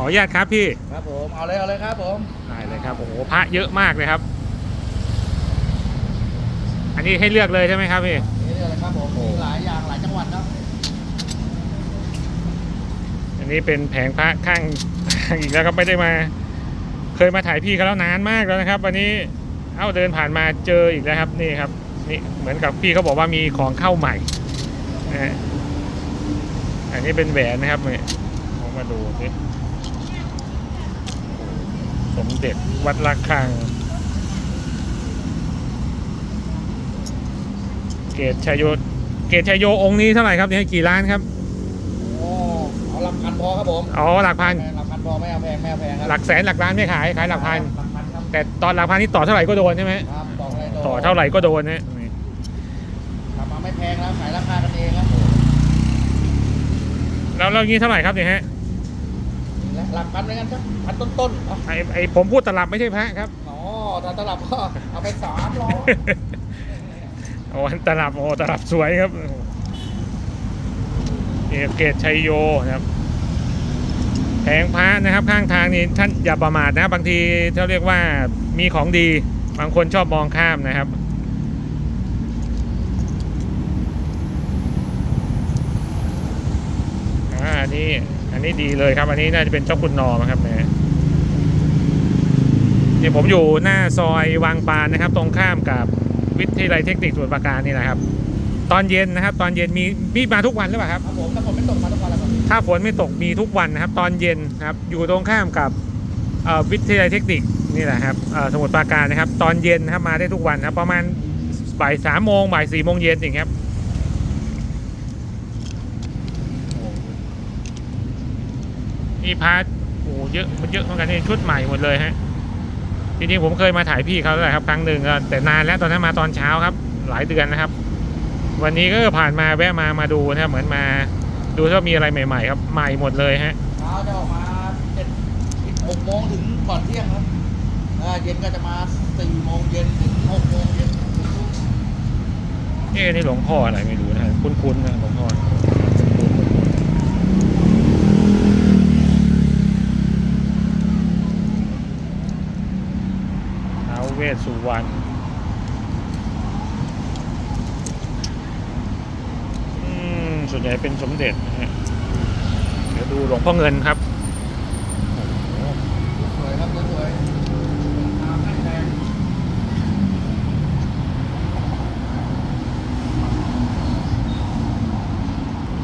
ออนุญาตครับพี่ ครับผม เอาเลยเอาเลยครับผมได้เลยครับ โอ้โห พระเยอะมากเลยครับ อันนี้ให้เลือกเลยใช่ไหมครับพี่ นี่เลยครับผมมีหลายอย่างหลายจังหวัดครับอันนี้เป็นแผงพระข้างข้างอีกแล้วครับไม่ได้มา เคยมาถ่ายพี่เขาแล้วนานมากแล้วนะครับ วันนี้เอ้าเดินผ่านมาเจออีกแล้วครับนี่ครับ นี่เหมือนกับพี่เขาบอกว่ามีของเข้าใหม่นะฮะอันนี้เป็นแหวนนะครับนี่ลองมาดูสิส มเด็จวัดระฆัง เกตชยโยเกตชยโยองค์นี้เท่าไหร่ครับเนี่ยกี่ล้านครับโอ้เอาหลักพันพอครับผมอ๋อหลักพันหลักพันพอไม่เอาแพงไม่เอาแพงครับหลักแสนหลักล้านไม่ขายขายหลักพัน หลักพันครับแต่ตอนหลักพันนี่ต่อเท่าไหร่ก็โดนใช่ไหมครับต่ออะไรต่อเท่าไหร่ก็โดนนะทำมาไม่แพงแล้วขายราคากันเองครับแล้วแล้วงี้เท่าไหร่ครับเนี่ยฮะ หลักพันเหมือนกันครับพันต้นๆเอาไอไอผมพูดตลับไม่ใช่พระครับอ๋อถ้าตลับก็เอาไปสามร้อยโอ้ตลับโอ้ตลับสวยครับเอกเกตชัยโยนะครับแผงพระนะครับ ข้างทางนี่ท่านอย่าประมาทนะ บางทีเขาเรียกว่ามีของดี บางคนชอบมองข้ามนะครับอ่าอัน นี้อันนี้ดีเลยครับ อันนี้น่าจะเป็นเจ้าคุณนอมครับเนี่ยนี่ผมอยู่หน้าซอยวังปานนะครับ ตรงข้ามกับวิทยาลัยเทคนิคสมุทรปราการนี่นะครับ ตอนเย็นนะครับ ตอนเย็นมีมีมาทุกวันหรือเปล่าครับครับผมถ้าผมไม่ตกมาทุกวันแล้วครับถ้าฝนไม่ตกมีทุกวันนะครับ ตอนเย็นนะครับ อยู่ตรงข้ามกับเอ่อวิทยาลัยเทคนิคนี่แหละครับเอ่อสมุทรปราการนะครับ ตอนเย็นนะครับมาได้ทุกวันนะครับ ประมาณบ่ายสามโมงบ่ายสี่โมงเย็นอย่างเงี้ยครับ นี่พาร์ทโอ้เยอะมันเยอะเหมือนกันนี่ชุดใหม่หมดเลยฮะจริงๆผมเคยมาถ่ายพี่เขาแล้วแหละครับครั้งหนึ่งก็แต่นานแล้วตอนนั้นมาตอนเช้าครับ หลายเดือนนะครับ วันนี้ก็ผ่านมาแวะมามาดูนะครับเหมือนมาดูถ้ามีอะไรใหม่ๆ ครับใหม่หมดเลยฮะเช้าจะออกมาเจ็ดหกโมงถึงก่อนเที่ยงครับอ่าเย็นก็จะมาสี่โมงเย็นถึงหกโมงเย็นถึงทุ่มเอ๊ะนี่หลวงพ่ออะไรไม่รู้นะคุ้นๆนะหลวงพ่อท้าว เวสสุวรรณส่วนใหญ่เป็นสมเด็จนะฮะเดี๋ยวดูหลวงพ่อเงินครับสวยครับสวย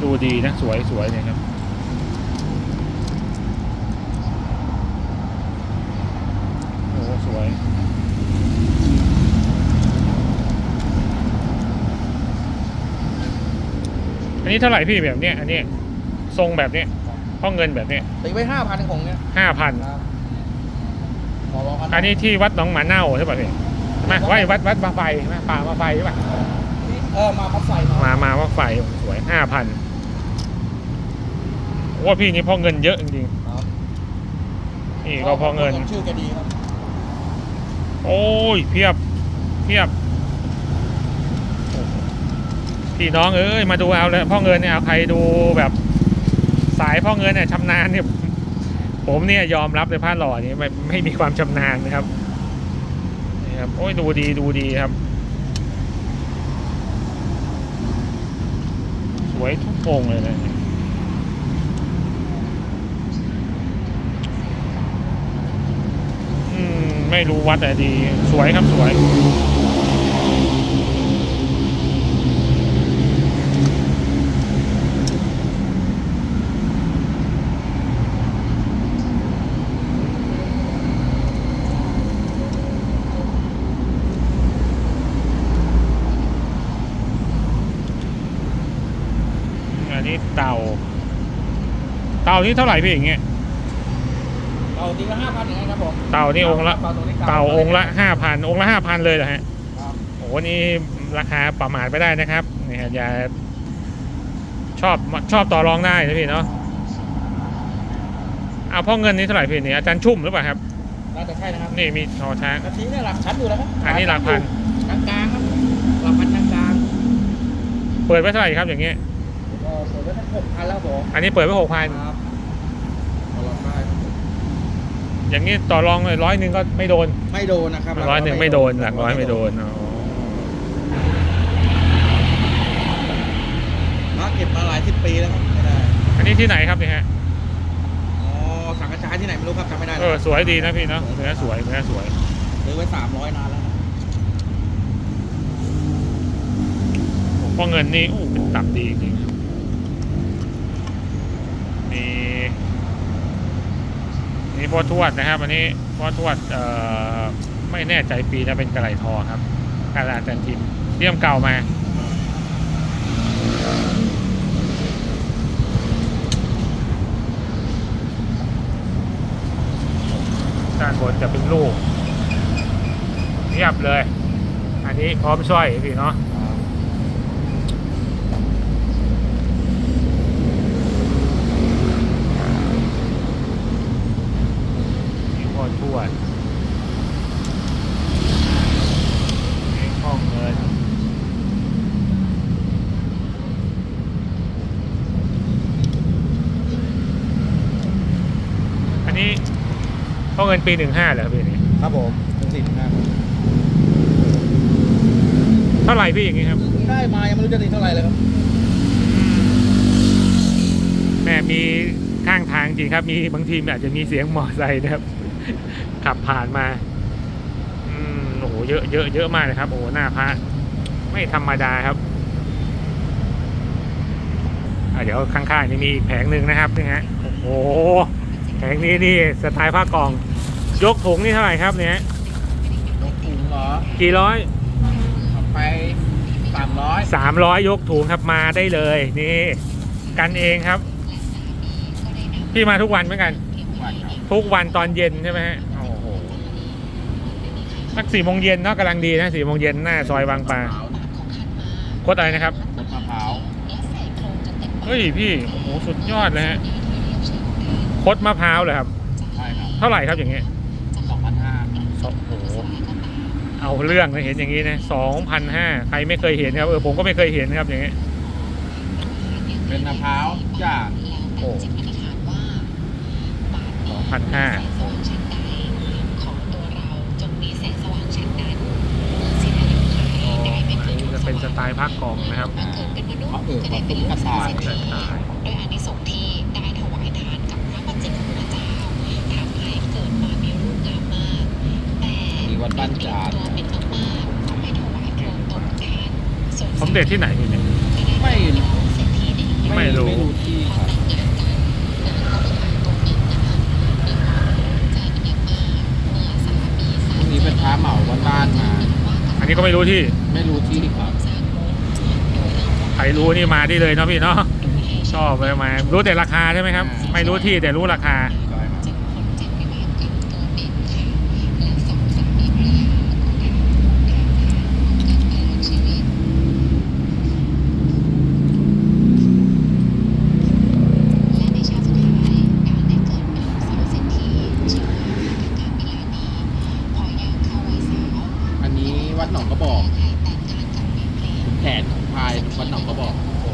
ดูดีนะ สวยสวยเนี่ยครับโอ้สวย นนี้เท่าไหร่พี่แบบเนี้ยอันเนี้ยทรงแบบเนี้ยพ่อเงินแบบเนี้ยตีไว้ห้าพันของเนี้ยห้าพันครับขอร้องกันอันนี้ที่วัดหนองหมาเน่าใช่ป่ะพี่ใช่ไหมไว้วัดวัดมาไฟใช่ไหมป่ามาไฟใช่ป่ะเออมาพับใส่มามามาว่าไฟสวยห้าพันว่าพี่นี่พ่อเงินเยอะจริงครับๆนี่ก็พ่อเงินชื่อแกดีครับ โอ้ยเพียบเพียบ พี่น้องเอ้ยมาดูเอาเลยพ่อเงินเนี่ยเอาใครดูแบบสายพ่อเงินเนี่ยชำนาญเนี่ยผมเนี่ยยอมรับเลยพระหล่อนี่ไม่ไม่มีความชำนาญนะครับนี่ครับโอ้ยดูดีดูดีครับ สวยทุกองเลยนะอืมไม่รู้วัดแต่ดี สวยครับสวย อันนี้เต่า เต่านี่เท่าไหร่พี่อย่างเงี้ยเราตีละห้าพันอย่างเงี้ยครับผมเต่านี่องค์ละเต่าตัวนี้เต่าองค์ละห้าพันองค์ละห้าพันเลยเหรอฮะครับโอ้โหนี่ราคาประมาทไม่ได้นะครับนี่ฮะอย่าชอบชอบต่อรองได้นะพี่เนาะเอาพ่อเงินนี่เท่าไหร่พี่นี่อาจารย์ชุ่มหรือเปล่าครับน่าจะใช่นะครับนี่มีชอช้างกะทิเนี่ยหลักชั้นอยู่แล้วครับอันนี้หลักพันกลางกลางๆครับหลักพันกลางกลางเปิดไว้เท่าไหร่ครับอย่างเงี้ย หกพันแล้วผมอันนี้เปิดไว้หกพันครับขอลองได้ครับอย่างนี้ต่อรองเลยร้อยหนึ่งก็ไม่โดนไม่โดนนะครับร้อยหนึ่งไม่โดนหลักร้อยไม่โดนอ๋อพระเก็บมาหลายสิบปีแล้วครับไม่ได้อันนี้ที่ไหนครับเนี่ยฮะอ๋อสังกัจจายที่ไหนไม่รู้ครับจำไม่ได้เออสวยดีนะพี่เนาะเนื้อสวยเนื้อสวย ซื้อไว้สามร้อยนานแล้วครับเพราะเงินนี่โอ้เป็นตับดีจริงมี นี่พ่อทวดนะครับอันนี้พ่อทวดเอ่อไม่แน่ใจปีนะเป็นกระไหลทอครับกระดาษแต่ทิมเลี่ยมเก่ามาด้านบนจะเป็นลูกเรียบเลย อันนี้พร้อมสร้อยพี่เนาะ มีพ่อทวดมีห้องเงิน อันนี้ ห้องเงินปีหนึ่งห้าเหรอครับพี่นี่ครับผมเป็นสี่ห้าเท่าไหร่พี่อย่างงี้ครับได้มายังไม่รู้จะตีเท่าไหร่เลยครับแม่มีข้างทางจริงครับ มีบางทีอาจจะมีเสียงมอไซค์นะครับ ขับผ่านมาอืมโอ้โหเยอะเยอะเยอะมากเลยครับ โอ้โหหน้าพระไม่ธรรมดาครับอะเดี๋ยวข้างๆนี่มีอีกแผงหนึ่งนะครับนี่ฮะโอ้โห แผงนี้นี่สไตล์ผ้ากล่อง ยกถุงนี่เท่าไหร่ครับเนี่ยยกถุงเหรอกี่ร้อยเอาไปสามร้อยสามร้อยยกถุงครับมาได้เลยนี่กันเองครับ พี่มาทุกวันเหมือนกัน วันครับทุกวันตอนเย็นใช่ไหมฮะโอ้โหสักสี่โมงเย็นเนาะกำลังดีนะสี่โมงเย็นหน้าซอยบางปลามะพร้าวเนี่ยโคตรอะไรนะครับบดมะพร้าว เฮ้ยพี่โอ้โหสุดยอดเลยฮะ คดมะพร้าวเลยครับ ใช่ครับเท่าไหร่ครับอย่างเงี้ยสองพันห้าสองโอ้โหเอาเรื่องเลยเห็นอย่างนี้นะสองพันห้าใครไม่เคยเห็นครับเออผมก็ไม่เคยเห็นนะครับอย่างเงี้ยเป็นมะพร้าวจ้าโอ้สองพันห้าของตัวเราจงมีแสงสว่างฉันนั้นเมื่อสิ้นอายุขัยอ๋อได้อันไม่เกิดนี้จะเป็นสไตล์ภาคกล่องนะครับเกิดเป็นมนุษเขาย์เออจะเขาได้เป็เป็นนลูกกระเศรต่ายษฐีสไตล์ด้วยอานิสงส์ที่ได้ถวายทานกับพระปัจเจกพุทธเจ้าทำให้เกิดมามีรูปงามมาก แต่ มี วัดบ้านจานตัวเป็นมากๆทำให้ถวายโครงตนทานส่วนสมเด็จที่ไหนพี่เนี่ยไม่เป็นลูกเศรษฐีได้อีกไม่รู้ไม่รู้ที่ครับแต่งงานกันนางก็ไปหาตรงนั้นนะคะมีความรู้ใจเป็นอย่างมากเมื่อสามีสาพวกนี้เป็นพระเหมาวันบ้านมา อันนี้ก็ไม่รู้ที่ ไม่รู้ที่ครับใครรู้นี่มาได้เลยเนาะพี่เนาะชอบเลยมารู้แต่ราคาใช่ไหมครับ ไม่รู้ที่แต่รู้ราคา ใช่ครับ จึงพ้นจากวิบากกรรมตัวเป็นค่ะและสองสามีภรรยาก็ได้ร่วมทางทางดำเนินชีวิต และในชาติสุดท้ายการได้เกิดเป็นสาวเศรษฐีชื่อว่าทักกามิลานีพอย่างเข้าวัยสาว อันนี้วัดหนองกระบอก ให้แต่งงานกับนายเพลง แผนของพายวัดหนองกระบอก โอ้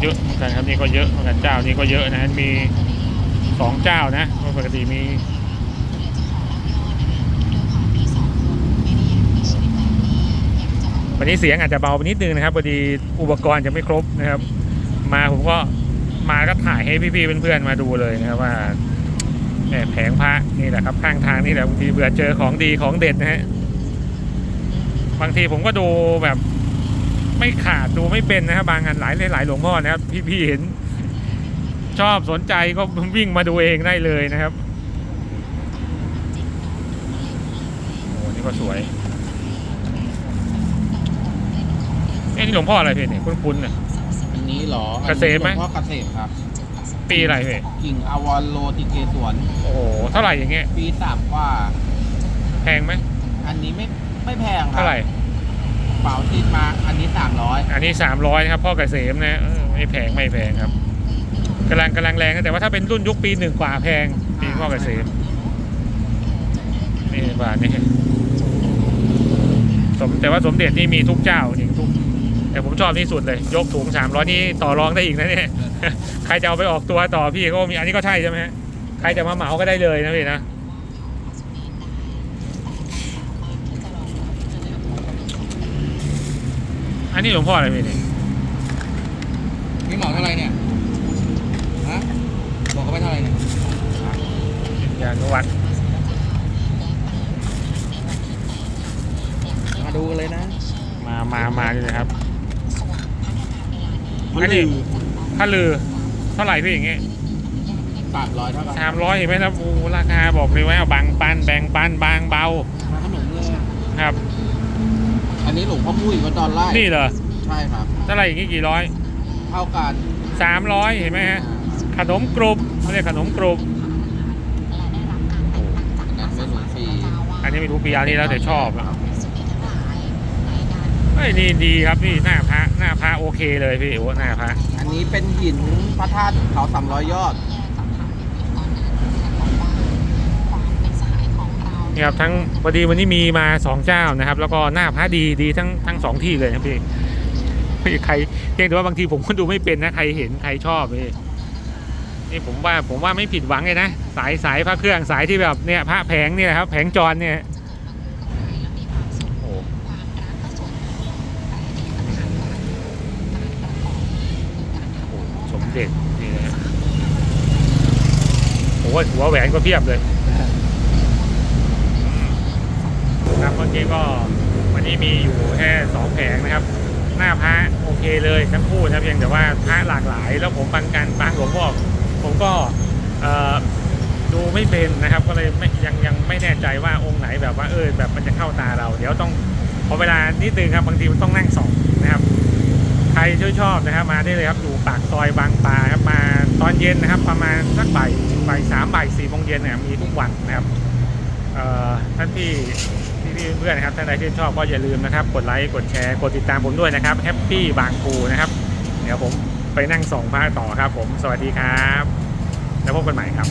เยอะเหมือนกันครับนี่ก็ เจ้านี่ก็เยอะนะ มีสองเจ้านะปกติมี วันนี้เสียงอาจจะเบาไปนิดนึงนะครับพอดีอุปกรณ์จะไม่ครบนะครับ มาผมก็มาก็ถ่ายให้พี่ๆเพื่อนๆมาดูเลยนะครับว่าแหมแผงพระนี่แหละครับข้างทางนี่แหละบางทีเบื่อเจอของดีของเด็ดนะฮะบางทีผมก็ดูแบบไม่ขาดดูไม่เป็นนะครับบางงานหลายหลายหลวงพ่อนะครับพี่ๆเห็น ชอบสนใจก็วิ่งมาดูเองได้เลยนะครับโอ้นี่ก็สวยเอ้นี่หลวงพ่ออะไรเพจเนี่ยคุ้นๆเนี่ย อันนี้เหรอเกษมไหมอันนี้หลวงพ่อเกษมครับ ปีอะไรเพจกิ่งอวรโลติเกสวนโอ้โหเท่าไหร่อย่างเงี้ยปีสามกว่า แพงไหมอันนี้ไม่ไม่แพงครับเท่าไหร่ เป๋าติดมาอันนี้สามร้อยอันนี้สามร้อยนะครับพ่อเกษมนะเออไม่แพงไม่แพงครับ กำลังกำลังแรงนะแต่ว่าถ้าเป็นรุ่นยุคปีหนึ่งกว่าแพงปีพ่อเกษมนี่บาทนี่สมแต่ว่าสมเด็จนี่มีทุกเจ้าจริงทุกแต่ผมชอบที่สุดเลย ยกถุงสามร้อยนี่ต่อรองได้อีกนะเนี่ยใครจะเอาไปออกตัวต่อพี่ก็มีอันนี้ก็ใช่ใช่ไหมใครจะมาเหมาก็ได้เลยนะพี่นะอันนี้หลวงพ่ออะไรพี่นี่เหมาเท่าไหร่เนี่ย ไปเท่าไหร่เนี่ยยานุวัตรมาดูกันเลยนะ มามามาเลยครับมันอันนี้ลือถ้าลือเท่าไหร่พี่อย่างงี้สามร้อยเท่ากันสามร้อยเห็นไหมครับโอ้ราคาบอกเลยว่าบางปันแบ่งปันบางเบามาขนมเลยครับ อันนี้หลวงพ่อมุ้ยวัดดอนไร่นี่เหรอใช่ครับเท่าไหร่อย่างงี้กี่ร้อยเท่ากันสามร้อยเห็นไหมฮะขนมกรุบ เขาเรียกขนมกรุบอันนั้นไม่หลวงฟรีอันนี้ไม่รู้ปีอะไรนี่แล้วแต่ชอบอะเฮ้ยนี่ดีครับพี่หน้าพระหน้าพระโอเคเลยพี่โอ้หน้าพระอันนี้เป็นหินพระธาตุเขาสามร้อยยอดนี่ครับทั้งพอดีวันนี้มีมาสองเจ้านะครับ แล้วก็หน้าพระดีดีทั้งทั้งสองที่เลยครับพี่พี่ใครเพียงแต่ว่าบางทีผมก็ดูไม่เป็นนะใครเห็นใครชอบพี่ นี่ผมว่าผมว่าไม่ผิดหวังเลยนะ สายสายพระเครื่องสายที่แบบเนี่ยพระแผงเนี่ยครับแผงจรเนี่ยโอ้โหสมเด็จนี่นะฮะโอ้ยหัวแหวนก็เพียบเลยครับเมื่อกี้ก็วันนี้มีอยู่แค่สองแผงนะครับ หน้าพระโอเคเลยทั้งคู่นะเพียงแต่ว่าพระหลากหลาย แล้วผมบางการบางหลวงพ่อ ผมก็ดูไม่เป็นนะครับ ก็เลยยังยังไม่แน่ใจว่าองค์ไหนแบบว่าเออแบบมันจะเข้าตาเรา เดี๋ยวต้องขอเวลานิดนึงครับบางทีมันต้องนั่งสองนะครับ ใครชอบชอบนะครับ มาได้เลยครับอยู่ปากซอยบางปลาครับมาตอนเย็นนะครับ ประมาณสักบ่ายบ่ายสามบ่ายสี่โมงเย็นเนี่ยมีทุกวันนะครับท่านที่พี่เพื่อนนะครับท่านใดที่ชอบก็อย่าลืมนะครับ กดไลค์กดแชร์กดติดตามผมด้วยนะครับแฮปปี้บางปูนะครับ เดี๋ยวผม ไปนั่งส่องพระต่อครับผม สวัสดีครับ แล้วพบกันใหม่ครับ